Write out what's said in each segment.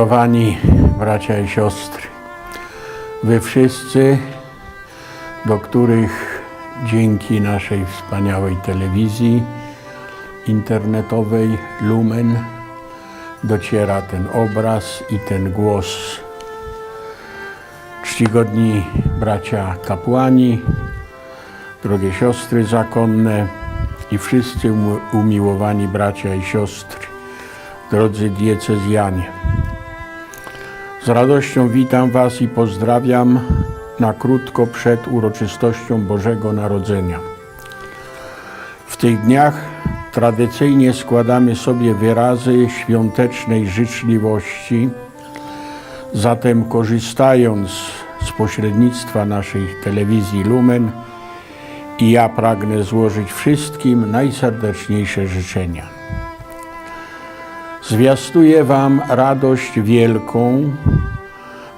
Umiłowani bracia i siostry, wy wszyscy, do których dzięki naszej wspaniałej telewizji internetowej Lumen dociera ten obraz i ten głos. Czcigodni bracia kapłani, drogie siostry zakonne i wszyscy umiłowani bracia i siostry, drodzy diecezjanie. Z radością witam Was i pozdrawiam na krótko przed uroczystością Bożego Narodzenia. W tych dniach tradycyjnie składamy sobie wyrazy świątecznej życzliwości, zatem korzystając z pośrednictwa naszej telewizji Lumen, i ja pragnę złożyć wszystkim najserdeczniejsze życzenia. Zwiastuję Wam radość wielką,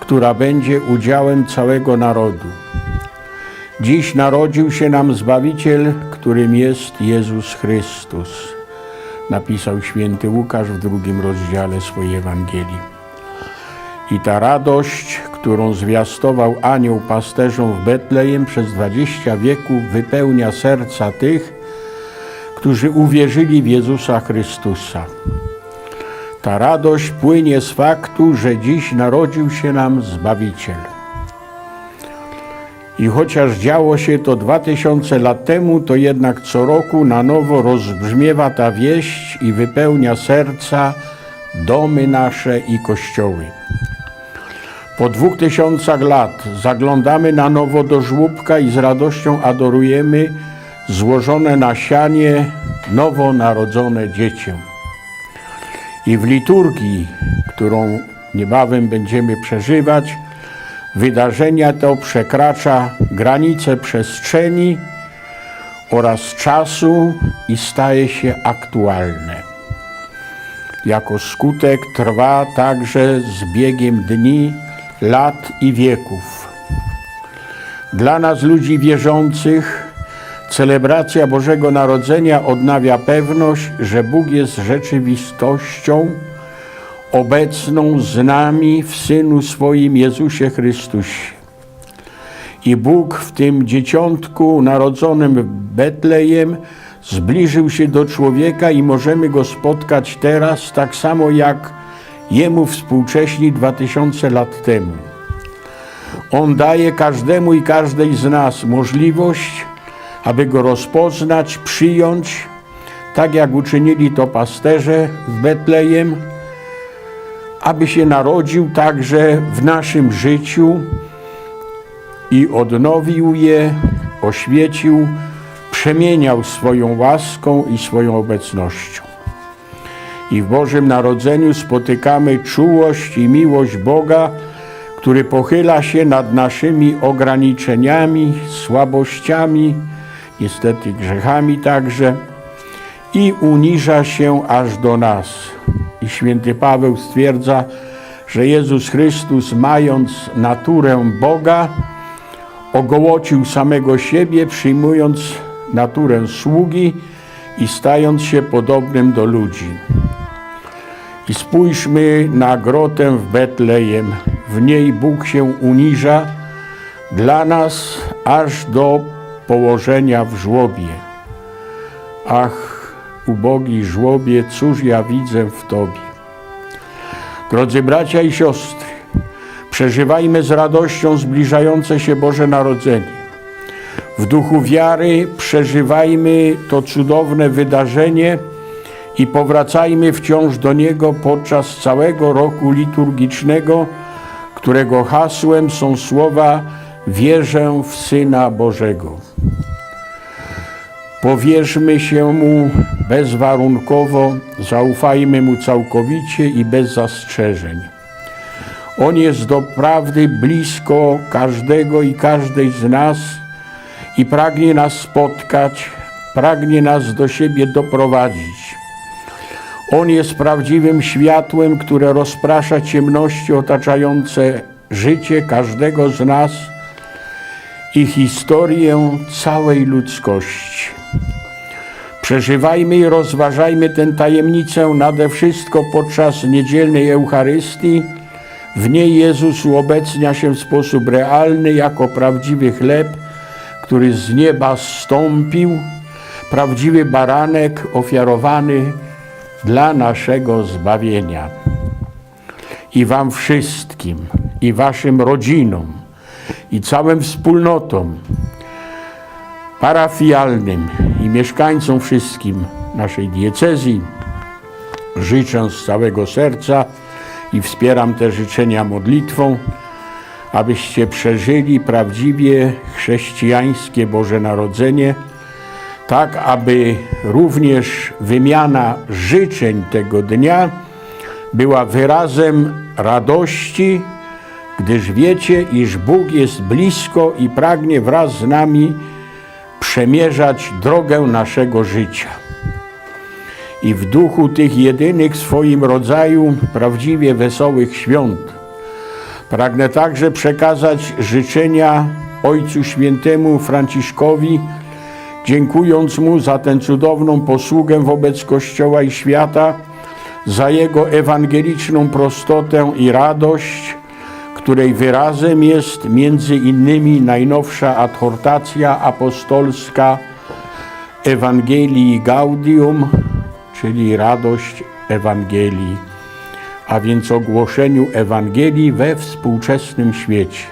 która będzie udziałem całego narodu. Dziś narodził się nam Zbawiciel, którym jest Jezus Chrystus, napisał święty Łukasz w drugim rozdziale swojej Ewangelii. I ta radość, którą zwiastował anioł pasterzom w Betlejem przez dwadzieścia wieków, wypełnia serca tych, którzy uwierzyli w Jezusa Chrystusa. Ta radość płynie z faktu, że dziś narodził się nam Zbawiciel. I chociaż działo się to dwa tysiące lat temu, to jednak co roku na nowo rozbrzmiewa ta wieść i wypełnia serca, domy nasze i kościoły. Po dwóch tysiącach lat zaglądamy na nowo do żłóbka i z radością adorujemy złożone na sianie nowonarodzone dziecię. I w liturgii, którą niebawem będziemy przeżywać, wydarzenia to przekracza granice przestrzeni oraz czasu i staje się aktualne. Jako skutek trwa także z biegiem dni, lat i wieków. Dla nas, ludzi wierzących, celebracja Bożego Narodzenia odnawia pewność, że Bóg jest rzeczywistością obecną z nami w Synu swoim Jezusie Chrystusie. I Bóg w tym dzieciątku narodzonym w Betlejem zbliżył się do człowieka i możemy go spotkać teraz tak samo jak jemu współcześni dwa tysiące lat temu. On daje każdemu i każdej z nas możliwość, aby go rozpoznać, przyjąć, tak jak uczynili to pasterze w Betlejem, aby się narodził także w naszym życiu i odnowił je, oświecił, przemieniał swoją łaską i swoją obecnością. I w Bożym Narodzeniu spotykamy czułość i miłość Boga, który pochyla się nad naszymi ograniczeniami, słabościami, niestety grzechami także, i uniża się aż do nas. I święty Paweł stwierdza, że Jezus Chrystus, mając naturę Boga, ogołocił samego siebie, przyjmując naturę sługi i stając się podobnym do ludzi. I spójrzmy na grotę w Betlejem. W niej Bóg się uniża dla nas aż do położenia w żłobie. Ach, ubogi żłobie, cóż ja widzę w Tobie. Drodzy bracia i siostry, przeżywajmy z radością zbliżające się Boże Narodzenie. W duchu wiary przeżywajmy to cudowne wydarzenie i powracajmy wciąż do Niego podczas całego roku liturgicznego, którego hasłem są słowa Wierzę w Syna Bożego. Powierzmy się Mu bezwarunkowo, zaufajmy Mu całkowicie i bez zastrzeżeń. On jest doprawdy blisko każdego i każdej z nas i pragnie nas spotkać, pragnie nas do siebie doprowadzić. On jest prawdziwym światłem, które rozprasza ciemności otaczające życie każdego z nas i historię całej ludzkości. Przeżywajmy i rozważajmy tę tajemnicę nade wszystko podczas niedzielnej Eucharystii. W niej Jezus uobecnia się w sposób realny jako prawdziwy chleb, który z nieba zstąpił, prawdziwy baranek ofiarowany dla naszego zbawienia. I Wam wszystkim, i Waszym rodzinom, i całym wspólnotom parafialnym i mieszkańcom wszystkim naszej diecezji życzę z całego serca i wspieram te życzenia modlitwą, abyście przeżyli prawdziwie chrześcijańskie Boże Narodzenie, tak aby również wymiana życzeń tego dnia była wyrazem radości, gdyż wiecie, iż Bóg jest blisko i pragnie wraz z nami przemierzać drogę naszego życia. I w duchu tych jedynych w swoim rodzaju prawdziwie wesołych świąt pragnę także przekazać życzenia Ojcu Świętemu Franciszkowi, dziękując mu za tę cudowną posługę wobec Kościoła i świata, za jego ewangeliczną prostotę i radość, której wyrazem jest między innymi najnowsza adhortacja apostolska Ewangelii Gaudium, czyli radość Ewangelii, a więc ogłoszeniu Ewangelii we współczesnym świecie.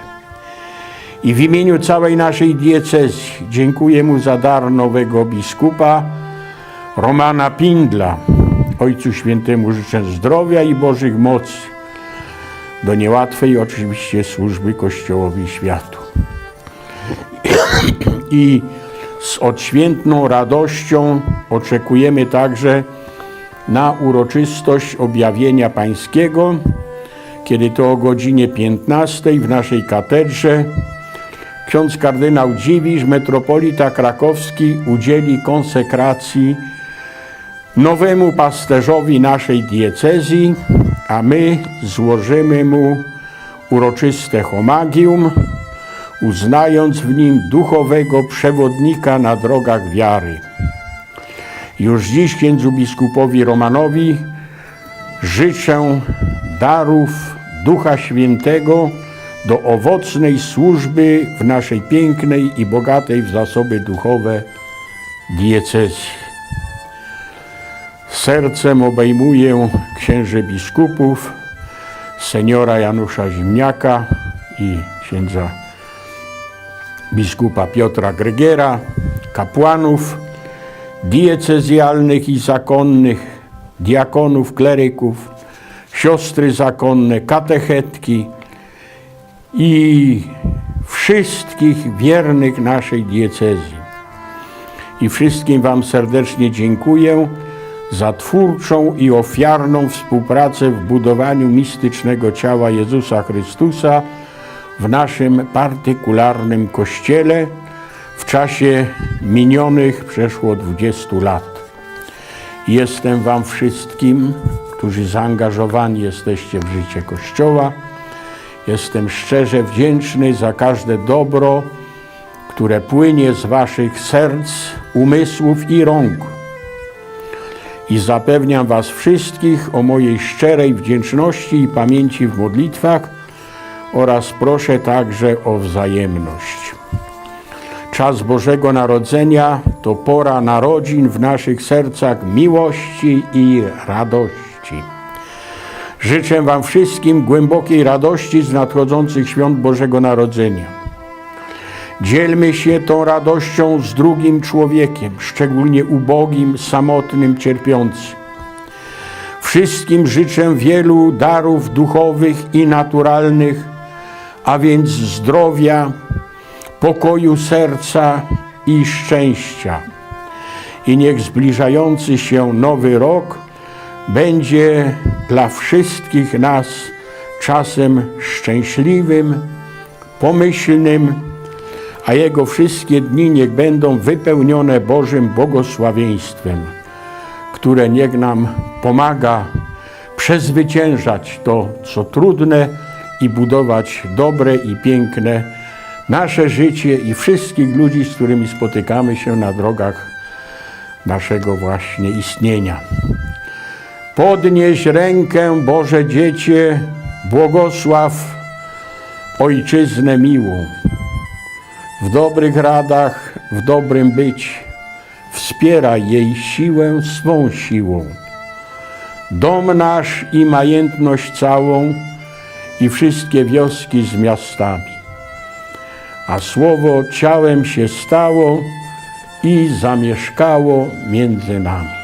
I w imieniu całej naszej diecezji dziękuję mu za dar nowego biskupa Romana Pindla. Ojcu Świętemu życzę zdrowia i Bożych mocy do niełatwej oczywiście służby Kościołowi światu. I z odświętną radością oczekujemy także na uroczystość objawienia Pańskiego, kiedy to o godzinie 15 w naszej katedrze ksiądz kardynał Dziwisz, metropolita krakowski, udzieli konsekracji nowemu pasterzowi naszej diecezji, a my złożymy mu uroczyste homagium, uznając w nim duchowego przewodnika na drogach wiary. Już dziś księdzu biskupowi Romanowi życzę darów Ducha Świętego do owocnej służby w naszej pięknej i bogatej w zasoby duchowe diecezji. Sercem obejmuję księży biskupów, seniora Janusza Zimniaka i księdza biskupa Piotra Grygiera, kapłanów diecezjalnych i zakonnych, diakonów, kleryków, siostry zakonne, katechetki i wszystkich wiernych naszej diecezji. I wszystkim Wam serdecznie dziękuję za twórczą i ofiarną współpracę w budowaniu mistycznego ciała Jezusa Chrystusa w naszym partykularnym kościele w czasie minionych przeszło 20 lat. Jestem Wam wszystkim, którzy zaangażowani jesteście w życie Kościoła, jestem szczerze wdzięczny za każde dobro, które płynie z Waszych serc, umysłów i rąk i zapewniam Was wszystkich o mojej szczerej wdzięczności i pamięci w modlitwach oraz proszę także o wzajemność. Czas Bożego Narodzenia to pora narodzin w naszych sercach miłości i radości. Życzę Wam wszystkim głębokiej radości z nadchodzących świąt Bożego Narodzenia. Dzielmy się tą radością z drugim człowiekiem, szczególnie ubogim, samotnym, cierpiącym. Wszystkim życzę wielu darów duchowych i naturalnych, a więc zdrowia, pokoju serca i szczęścia. I niech zbliżający się nowy rok będzie dla wszystkich nas czasem szczęśliwym, pomyślnym, a Jego wszystkie dni niech będą wypełnione Bożym błogosławieństwem, które niech nam pomaga przezwyciężać to, co trudne i budować dobre i piękne nasze życie i wszystkich ludzi, z którymi spotykamy się na drogach naszego właśnie istnienia. Podnieś rękę, Boże Dziecię, błogosław Ojczyznę miłą. W dobrych radach, w dobrym być, wspieraj jej siłę swą siłą. Dom nasz i majętność całą i wszystkie wioski z miastami. A słowo ciałem się stało i zamieszkało między nami.